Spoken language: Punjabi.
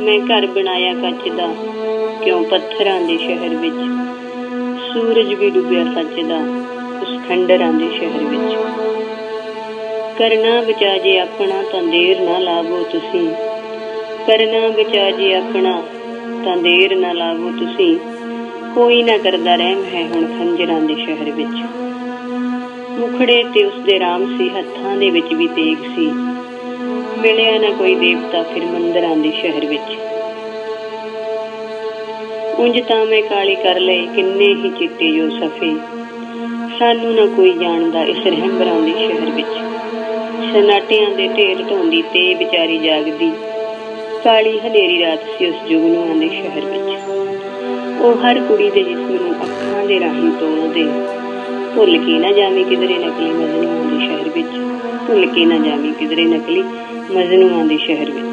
ਮੈਂ ਘਰ ਬਣਾਇਆ ਕੱਚ ਦਾ, ਕਿਉਂ ਪੱਥਰਾਂ ਦੇ ਸ਼ਹਿਰ ਵਿੱਚ? ਸੂਰਜ ਵੀ ਡੁੱਬਿਆ ਸੱਚ ਦਾ, ਉਸ ਖੰਡਰਾਂ ਦੇ ਸ਼ਹਿਰ ਵਿੱਚ। ਕਰਨਾ ਬਚਾ ਜੇ ਆਪਣਾ ਤਾਂ ਦੇਰ ਨਾ ਲਾਵੋ ਤੁਸੀਂ। ਕਰਨਾ ਬਚਾ ਜੇ ਆਪਣਾ ਤਾਂ ਦੇਰ ਨਾ ਲਾਵੋ ਤੁਸੀਂ। ਕੋਈ ਨਾ ਕਰਦਾ ਰਹਿਮ ਹੈ ਹੁਣ ਖੰਜਰਾਂ ਦੇ ਸ਼ਹਿਰ ਵਿੱਚ। ਮੁਖੜੇ ਤੇ ਉਸਦੇ ਰਾਮ ਸੀ, ਹੱਥਾਂ ਦੇ ਵਿੱਚ ਵੀ ਤੇਗ ਸੀ। ਮਿਲਿਆ ਨਾ ਕੋਈ ਦੇਵਤਾ ਫਿਰ ਮੰਦਰਾਂ ਦੇ ਸ਼ਹਿਰ ਵਿੱਚ। ਉਂਝ ਤਾਂ ਮੈਂ ਕਾਲੀ ਕਰ ਲਏ ਕਿੰਨੇ ਹੀ ਚਿੱਟੇ ਜੋ ਸਫੇ। ਸਾਨੂੰ ਨਾ ਕੋਈ ਜਾਣਦਾ ਇਸ ਰਹਿੰਬਰਾਂ ਦੇ ਸ਼ਹਿਰ ਵਿੱਚ। ਸਨਾਟਿਆਂ ਦੇ ਢੇਰ ਢੋਂਦੀ ਤੇ ਵਿਚਾਰੀ ਜਾਗਦੀ। ਕਾਲੀ ਹਨੇਰੀ ਰਾਤ ਸੀ ਉਸ ਜੁਗਨੂਆਂ ਦੇ ਸ਼ਹਿਰ ਵਿੱਚ। ਉਹ ਹਰ ਕੁੜੀ ਦੇ ਜਿਸਮ ਨੂੰ ਅੱਖਾਂ ਦੇ ਰਾਹੀਂ ਤੋੜਦੇ। ਭੁੱਲ ਕੇ ਨਾ ਜਾਵੇ ਕਿਧਰੇ ਨਕਲੀ ਮਜਨੂਆਂ ਦੇ ਸ਼ਹਿਰ ਵਿੱਚ। ਭੁੱਲ ਕੇ ਨਾ ਜਾਵੇ ਕਿਧਰੇ ਨਕਲੀ ਮਜਨੂਆਂ ਦੇ ਸ਼ਹਿਰ ਵਿੱਚ।